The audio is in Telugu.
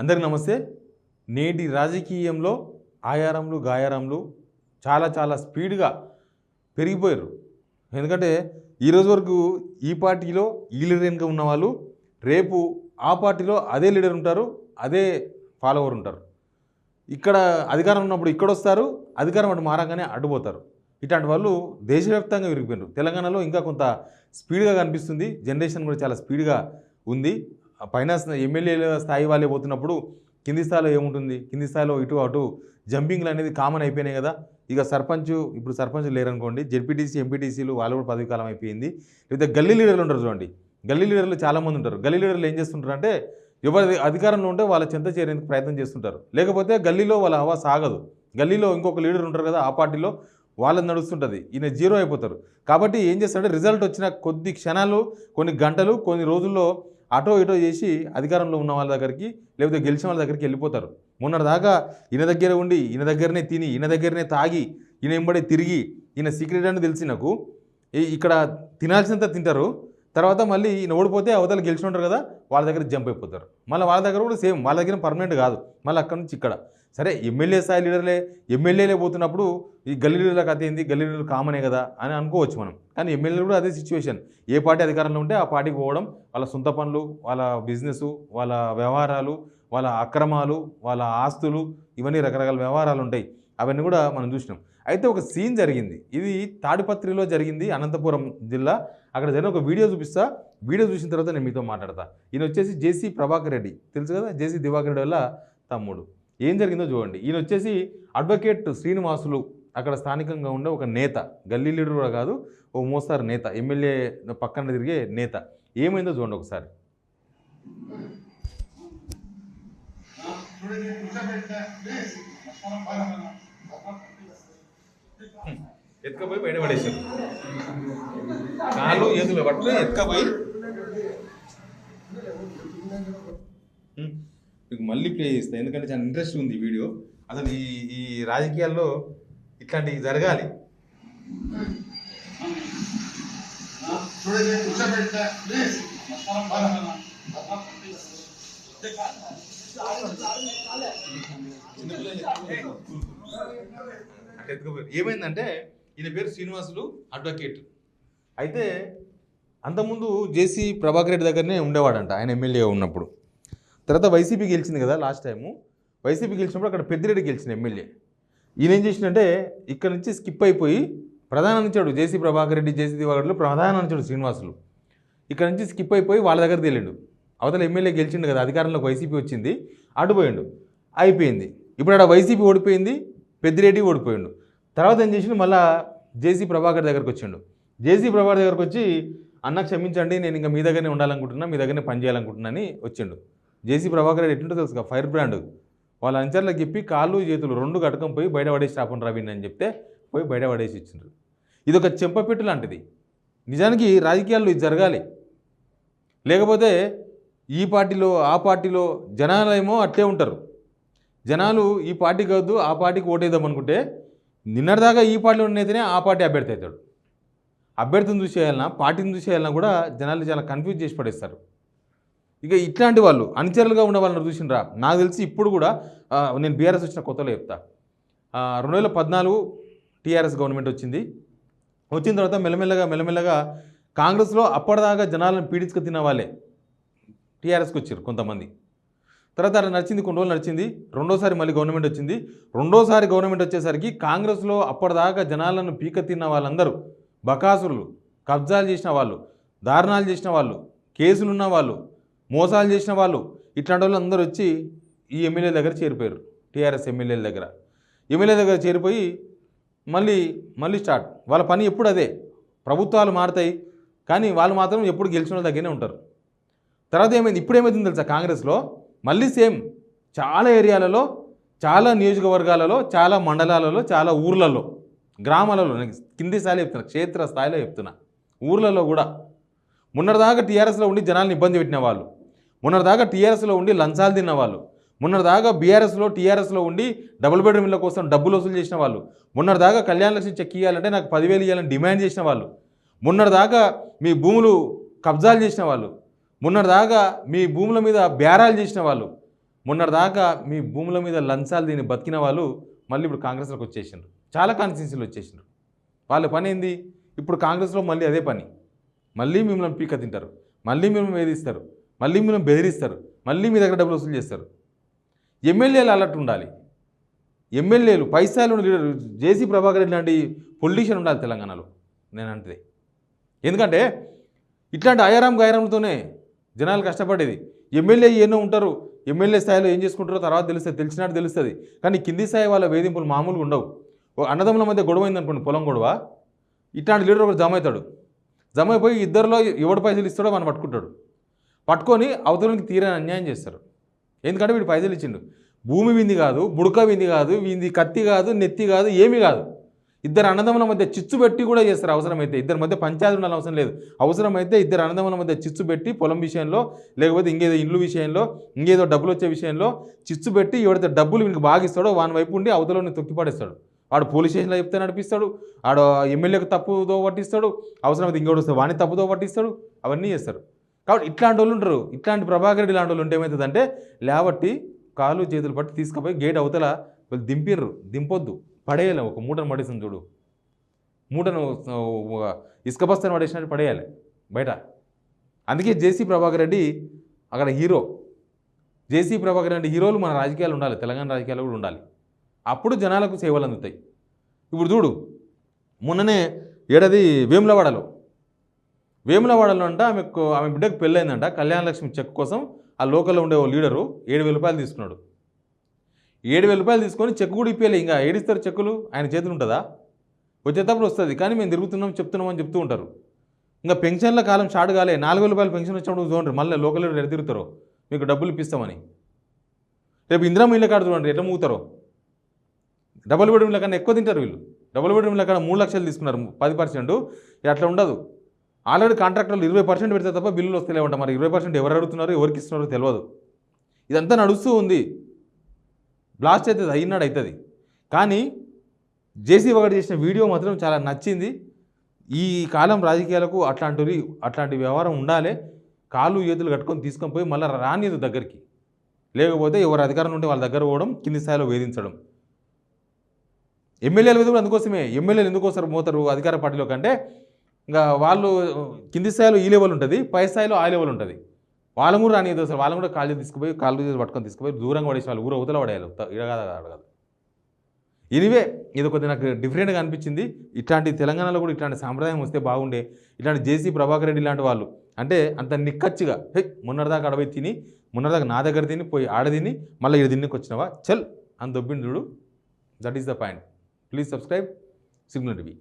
అందరికీ నమస్తే. నేటి రాజకీయంలో ఆయారంలు గాయారంలు చాలా చాలా స్పీడ్గా పెరిగిపోయారు. ఎందుకంటే ఈరోజు వరకు ఈ పార్టీలో ఈ లీడర్ వెనుక ఉన్న వాళ్ళు రేపు ఆ పార్టీలో అదే లీడర్ ఉంటారు అదే ఫాలోవర్ ఉంటారు. ఇక్కడ అధికారం ఉన్నప్పుడు ఇక్కడ వస్తారు అధికారం అటు మారగానే అడ్డుపోతారు ఇట్లాంటి వాళ్ళు దేశవ్యాప్తంగా విరిగిపోయినారు. తెలంగాణలో ఇంకా కొంత స్పీడ్గా కనిపిస్తుంది. జనరేషన్ కూడా చాలా స్పీడ్గా ఉంది. పైన ఎమ్మెల్యేల స్థాయి వాళ్ళే పోతున్నప్పుడు కింది స్థాయిలో ఏముంటుంది? కింది స్థాయిలో ఇటు అటు జంపింగ్లు అనేది కామన్ అయిపోయినాయి కదా. ఇక సర్పంచ్ ఇప్పుడు సర్పంచ్ లేరనుకోండి జెడ్పీటీసీ ఎంపీటీసీలు వాళ్ళు కూడా పదవి కాలం అయిపోయింది. లేకపోతే గల్లీ లీడర్లు ఉంటారు చూడండి. గల్లీ లీడర్లు చాలామంది ఉంటారు. గల్లీ లీడర్లు ఏం చేస్తుంటారు అంటే ఎవరి అధికారంలో ఉంటే వాళ్ళ చెంత చేరేందుకు ప్రయత్నం చేస్తుంటారు. లేకపోతే గల్లీలో వాళ్ళ హవా సాగదు. గల్లీలో ఇంకొక లీడర్ ఉంటారు కదా ఆ పార్టీలో వాళ్ళని నడుస్తుంటుంది. ఈయన జీరో అయిపోతారు. కాబట్టి ఏం చేస్తారంటే రిజల్ట్ వచ్చిన కొద్ది క్షణాలు కొన్ని గంటలు కొన్ని రోజుల్లో అటో ఇటో చేసి అధికారంలో ఉన్న వాళ్ళ దగ్గరికి లేకపోతే గెలిచిన వాళ్ళ దగ్గరికి వెళ్ళిపోతారు. మొన్నటిదాకా ఈయన దగ్గర ఉండి ఈయన దగ్గరనే తిని ఈయన దగ్గరనే తాగి ఈయన ఎంబడే తిరిగి ఈయన సీక్రెట్ అని తెలిసి నాకు ఈ- ఇక్కడ తినాల్సినంత తింటారు. తర్వాత మళ్ళీ ఈయన ఓడిపోతే అవతల గెలిచి ఉంటారు కదా వాళ్ళ దగ్గర జంప్ అయిపోతారు. మళ్ళీ వాళ్ళ దగ్గర కూడా సేమ్ వాళ్ళ దగ్గర పర్మనెంట్ కాదు. మళ్ళీ అక్కడ నుంచి ఇక్కడ. సరే ఎమ్మెల్యే స్థాయి లీడర్లే ఎమ్మెల్యేలే పోతున్నప్పుడు ఈ గల్లీ లీడర్ల కథ ఏంది? గల్లీ లీడర్లు కామనే కదా అని అనుకోవచ్చు మనం. కానీ ఎమ్మెల్యేలు కూడా అదే సిచ్యువేషన్ ఏ పార్టీ అధికారంలో ఉంటే ఆ పార్టీకి పోవడం వాళ్ళ సొంత పనులు వాళ్ళ బిజినెస్ వాళ్ళ వ్యవహారాలు వాళ్ళ అక్రమాలు వాళ్ళ ఆస్తులు ఇవన్నీ రకరకాల వ్యవహారాలు ఉంటాయి. అవన్నీ కూడా మనం చూసినాం. అయితే ఒక సీన్ జరిగింది. ఇది తాడిపత్రిలో జరిగింది అనంతపురం జిల్లా. అక్కడ జరిగిన ఒక వీడియో చూపిస్తా. వీడియో చూసిన తర్వాత నేను మీతో మాట్లాడతా. ఈయన వచ్చేసి జేసీ ప్రభాకర్ రెడ్డి. తెలుసు కదా? జేసీ దివాకర్ రెడ్డి వల్ల తమ్ముడు. ఏం జరిగిందో చూడండి. ఈయన వచ్చేసి అడ్వకేట్ శ్రీనివాసులు అక్కడ స్థానికంగా ఉండే ఒక నేత. గల్లీ లీడర్ కూడా కాదు ఓ మోస్తారు నేత. ఎమ్మెల్యే పక్కన తిరిగే నేత. ఏమైందో చూడండి ఒకసారి. ఎత్తుకపోయి బయట పడేసారు కాళ్ళు చేతులు పట్టుకుని ఎత్తుకపోయి. మీకు మళ్ళీ ప్లే చేస్తా ఎందుకంటే చాలా ఇంట్రెస్ట్ ఉంది ఈ వీడియో అసలు ఈ ఈ రాజకీయాల్లో ఇట్లాంటివి జరగాలి. అట్లా ఎత్తుకుపోయారు. ఏమైందంటే ఈయన పేరు శ్రీనివాసులు అడ్వకేట్ అయితే అంతకుముందు జేసీ ప్రభాకర్ రెడ్డి దగ్గరనే ఉండేవాడంట ఆయన ఎమ్మెల్యే ఉన్నప్పుడు. తర్వాత వైసీపీ గెలిచింది కదా లాస్ట్ టైము వైసీపీ గెలిచినప్పుడు అక్కడ పెద్దిరెడ్డి గెలిచిన ఎమ్మెల్యే. ఈయన ఏం చేసిందంటే ఇక్కడ నుంచి స్కిప్ అయిపోయి ప్రధాన నుంచాడు జేసీ ప్రభాకర్ రెడ్డి జేసీ దివాకర్లు ప్రధాన నుంచాడు శ్రీనివాసులు. ఇక్కడ నుంచి స్కిప్ అయిపోయి వాళ్ళ దగ్గర తెలియండు అవతల ఎమ్మెల్యే గెలిచిండు కదా అధికారంలోకి వైసీపీ వచ్చింది అటుపోయిండు అయిపోయింది. ఇప్పుడు ఆడ వైసీపీ ఓడిపోయింది పెద్దిరెడ్డి ఓడిపోయిండు. తర్వాత ఏం చేసిండు? మళ్ళా జేసీ ప్రభాకర్ దగ్గరకు వచ్చిండు. జేసీ ప్రభాకర్ దగ్గరకు వచ్చి అన్న క్షమించండి నేను ఇంకా మీ దగ్గరనే ఉండాలనుకుంటున్నా మీ దగ్గరనే పనిచేయాలనుకుంటున్నా అని వచ్చిండు. జేసీ ప్రభాకర్ రెడ్డి ఎట్లుంటో తెలుసు ఫైర్ బ్రాండ్. వాళ్ళ అంచర్లకు చెప్పి కాళ్ళు చేతులు రెండు కట్టుకొని పోయి బయట పడేసి రాపండి రవిని అని చెప్తే పోయి బయట పడేసి ఇచ్చిండ్రు. ఇది ఒక చెంపపెట్టు లాంటిది. నిజానికి రాజకీయాల్లో ఇది జరగాలి. లేకపోతే ఈ పార్టీలో ఆ పార్టీలో జనాలేమో అట్లే ఉంటారు. జనాలు ఈ పార్టీకి వద్దు ఆ పార్టీకి ఓటేద్దాం అనుకుంటే నిన్నటిదాకా ఈ పార్టీలో ఉన్నైతేనే ఆ పార్టీ అభ్యర్థి అవుతాడు. అభ్యర్థిని చూసేయాలన్నా పార్టీని చూసేయాలన్నా కూడా జనాలు చాలా కన్ఫ్యూజ్ చేసి పడేస్తారు. ఇక ఇట్లాంటి వాళ్ళు అనుచరులుగా ఉన్న వాళ్ళని చూసినరా నాకు తెలిసి ఇప్పుడు కూడా నేను బీఆర్ఎస్ వచ్చిన కొత్తలో చెప్తా. రెండు వేల పద్నాలుగు టీఆర్ఎస్ గవర్నమెంట్ వచ్చింది. వచ్చిన తర్వాత మెల్లమెల్లగా మెల్లమెల్లగా కాంగ్రెస్లో అప్పటిదాకా జనాలను పీడించుకు తిన్న వాళ్ళే. టీఆర్ఎస్కి వచ్చారు కొంతమంది. తర్వాత అలా నడిచింది కొన్ని రోజులు నడిచింది. రెండోసారి మళ్ళీ గవర్నమెంట్ వచ్చింది. రెండోసారి గవర్నమెంట్ వచ్చేసరికి కాంగ్రెస్లో అప్పటిదాకా జనాలను పీక తిన్న వాళ్ళందరూ బకాసురులు కబ్జాలు చేసిన వాళ్ళు దారుణాలు చేసిన వాళ్ళు కేసులున్న వాళ్ళు మోసాలు చేసిన వాళ్ళు ఇట్లాంటి వాళ్ళు అందరూ వచ్చి ఈ ఎమ్మెల్యే దగ్గర చేరిపోయారు. టీఆర్ఎస్ ఎమ్మెల్యేల దగ్గర. ఎమ్మెల్యే దగ్గర చేరిపోయి మళ్ళీ మళ్ళీ స్టార్ట్. వాళ్ళ పని ఎప్పుడు అదే. ప్రభుత్వాలు మారుతాయి. కానీ వాళ్ళు మాత్రం ఎప్పుడు గెలిచిన వాళ్ళ దగ్గరనే ఉంటారు. తర్వాత ఏమైంది? ఇప్పుడు ఏమైంది తెలుసా కాంగ్రెస్లో? మళ్ళీ సేమ్ చాలా ఏరియాలలో చాలా నియోజకవర్గాలలో చాలా మండలాలలో చాలా ఊర్లలో గ్రామాలలో నేను కింది స్థాయిలో చెప్తున్నా క్షేత్ర స్థాయిలో చెప్తున్నా ఊర్లలో కూడా. మొన్నటిదాకా టీఆర్ఎస్లో ఉండి జనాలను ఇబ్బంది పెట్టిన వాళ్ళు మొన్నటిదాకా టీఆర్ఎస్లో ఉండి లంచాలు తిన్న వాళ్ళు మొన్నటిదాకా బీఆర్ఎస్లో టీఆర్ఎస్లో ఉండి డబుల్ బెడ్రూమ్ల కోసం డబ్బులు వసూలు చేసిన వాళ్ళు మొన్నటిదాకా కళ్యాణ లక్ష్మి చెక్ ఇవ్వాలంటే నాకు పదివేలు ఇవ్వాలని డిమాండ్ చేసిన వాళ్ళు మొన్నటిదాకా మీ భూములు కబ్జాలు చేసిన వాళ్ళు మొన్నటిదాకా మీ భూముల మీద బేరాలు చేసిన వాళ్ళు మొన్నటిదాకా మీ భూముల మీద లంచాలు దీన్ని బతికిన వాళ్ళు మళ్ళీ ఇప్పుడు కాంగ్రెస్లోకి వచ్చేసిండ్రు. చాలా కాన్స్టిట్యూన్సీలు వచ్చేసిండ్రు. వాళ్ళ పని ఏంది? ఇప్పుడు కాంగ్రెస్లో మళ్ళీ అదే పని. మళ్ళీ మిమ్మల్ని పీక తింటారు. మళ్ళీ మిమ్మల్ని వేధిస్తారు. మళ్ళీ మిమ్మల్ని బెదిరిస్తారు. మళ్ళీ మీ దగ్గర డబ్బులు వసూలు చేస్తారు. ఎమ్మెల్యేలు అలర్ట్ ఉండాలి. ఎమ్మెల్యేలు పైసాలు లీడర్ జేసీ ప్రభాకర్ రెడ్డి లాంటి పొలిటీషియన్ ఉండాలి తెలంగాణలో. నేను అంటే ఎందుకంటే ఇట్లాంటి అయారాం గాయరంతోనే జనాలు కష్టపడేది. ఎమ్మెల్యే ఎన్నో ఉంటారు. ఎమ్మెల్యే స్థాయిలో ఏం చేసుకుంటారో తర్వాత తెలుస్తుంది తెలిసినట్టు తెలుస్తుంది. కానీ కింది స్థాయి వాళ్ళ వేధింపులు మామూలుగా ఉండవు. ఓ అన్నదమ్ముల మధ్య గొడవ అయిందనుకోండి పొలం గొడవ. ఇట్లాంటి లీడర్ ఒకటి జమ అవుతాడు. జమ అయిపోయి ఇద్దరిలో ఎవడు పైసలు ఇస్తాడో మనం పట్టుకుంటాడు. పట్టుకొని అవతలకి తీరని అన్యాయం చేస్తారు. ఎందుకంటే వీడు పైసలు ఇచ్చిండు. భూమి వింది కాదు బుడక వింది కాదు వింది కత్తి కాదు నెత్తి కాదు ఏమీ కాదు. ఇద్దరు అన్నదమ్ముల మధ్య చిచ్చు పెట్టి కూడా చేస్తారు అవసరమైతే. ఇద్దరి మధ్య పంచాయతీ ఉండాలని అవసరం లేదు. అవసరమైతే ఇద్దరు అన్నదమ్ముల మధ్య చిచ్చు పెట్టి పొలం విషయంలో లేకపోతే ఇంకేదో ఇల్లు విషయంలో ఇంకేదో డబ్బులు వచ్చే విషయంలో చిచ్చు పెట్టి ఎవడైతే డబ్బులు వీనికి బాగా ఇస్తాడో వాని వైపు ఉండి అవతలని తొక్కిపడేస్తాడు. వాడు పోలీస్ స్టేషన్లో చెప్తే నడిపిస్తాడు ఆడు ఎమ్మెల్యేకు తప్పుదో పట్టిస్తాడు అవసరమైతే ఇంకోటి వస్తే వాడిని తప్పుదో పట్టిస్తాడు అవన్నీ చేస్తారు కాబట్టి ఇట్లాంటి వాళ్ళు ఉంటారు ఇట్లాంటి ప్రభాకర్ రెడ్డి లాంటి వాళ్ళు ఉంటే ఏమవుతుందంటే లేవట్టి కాలు చేతులు పట్టి తీసుకుపోయి గేట్ అవతల దింపిర్రు దింపొద్దు. పడేయాలి ఒక మూటను పడేసింది చూడు. మూటను ఇసుక బస్తాను పడేసినట్టు పడేయాలి బయట. అందుకే జేసీ ప్రభాకర్ రెడ్డి అక్కడ హీరో. జేసీ ప్రభాకర్ రెడ్డి హీరోలు మన రాజకీయాలు ఉండాలి తెలంగాణ రాజకీయాలు కూడా ఉండాలి. అప్పుడు జనాలకు సేవలు అందుతాయి. ఇప్పుడు చూడు మొన్ననే ఏడాది వేములవాడలో వేములవాడలో అంట ఆమెకు ఆమె బిడ్డకు పెళ్ళైందంట కళ్యాణ లక్ష్మి చెక్ కోసం ఆ లోకల్లో ఉండే ఓ లీడరు ఏడు వేల రూపాయలు తీసుకున్నాడు. ఏడు వేల రూపాయలు తీసుకొని చెక్ కూడా ఇప్పలే ఇంకా ఏడిస్తారు చెక్కులు? ఆయన చేతులు ఉంటుందా? వచ్చేటప్పుడు వస్తుంది. కానీ మేము తిరుగుతున్నాం చెప్తున్నాం అని చెప్తూ ఉంటారు. ఇంకా పెన్షన్ల కాలం స్టార్ట్ కాలే. నాలుగు వేల రూపాయలు పెన్షన్ వచ్చినప్పుడు చూడండి మళ్ళీ లోకల్ తిరుగుతారు ఎడ తిరుగుతారో. మీకు డబ్బులు ఇప్పిస్తామని. రేపు ఇందిరామ ఇళ్ళ కాడ చూడండి ఎట్లా మూగుతారో. డబుల్ బెడ్రూమ్ల కన్నా ఎక్కువ తింటారు వీళ్ళు. డబుల్ బెడ్రూమ్ల కన్నా మూడు లక్షలు తీసుకున్నారు పది పర్సెంట్. అట్లా ఉండదు. ఆల్రెడీ కాంట్రాక్టర్లు ఇరవై పర్సెంట్ పెడితే తప్ప బిల్లులు వస్తలేవంట. మరి ఇరవై పర్సెంట్ ఎవరు అడుగుతున్నారో ఎవరికి ఇస్తున్నారో తెలియదు. ఇదంతా నడుస్తూ ఉంది. బ్లాస్ట్ అవుతుంది అయినాడు అవుతుంది. కానీ జేసీ ఒకటి చేసిన వీడియో మాత్రం చాలా నచ్చింది. ఈ కాలం రాజకీయాలకు అట్లాంటివి అట్లాంటి వ్యవహారం ఉండాలి. కాళ్ళు చేతులు కట్టుకొని తీసుకొని పోయి మళ్ళీ రానియదు దగ్గరికి. లేకపోతే ఎవరు అధికారం ఉంటే వాళ్ళ దగ్గర పోవడం కింది స్థాయిలో వేధించడం. ఎమ్మెల్యేల మీద కూడా అందుకోసమే. ఎమ్మెల్యేలు ఎందుకోసారి పోతారు అధికార పార్టీలో కంటే ఇంకా వాళ్ళు కింది స్థాయిలో ఈ లెవెల్ ఉంటుంది పై స్థాయిలో ఆ లెవెల్ ఉంటుంది. వాళ్ళని కూడా రానియదు అసలు వాళ్ళని కూడా కాళ్ళు తీసుకుపోయి కాళ్ళు తీసి పట్టుకొని తీసుకుపోయి దూరంగా పడేసి వాళ్ళు ఊరు అవతల పడేయాలి. ఇడగాద అడగదు. ఇదివే ఇది కొద్దిగా నాకు డిఫరెంట్గా అనిపించింది. ఇట్లాంటి తెలంగాణలో కూడా ఇట్లాంటి సాంప్రదాయం వస్తే బాగుండే. ఇట్లాంటి జేసీ ప్రభాకర్ రెడ్డి లాంటి వాళ్ళు. అంటే అంత నిక్కచ్చిగా హే మొన్నటిదాకా అడవి తిని మొన్నటిదాకా నా దగ్గర తిని పోయి ఆడ తిని మళ్ళీ ఇక్కడ తిన్నికి వచ్చినావా? చల్ అని దొబ్బిండు చూడు. That is the point please subscribe signal TV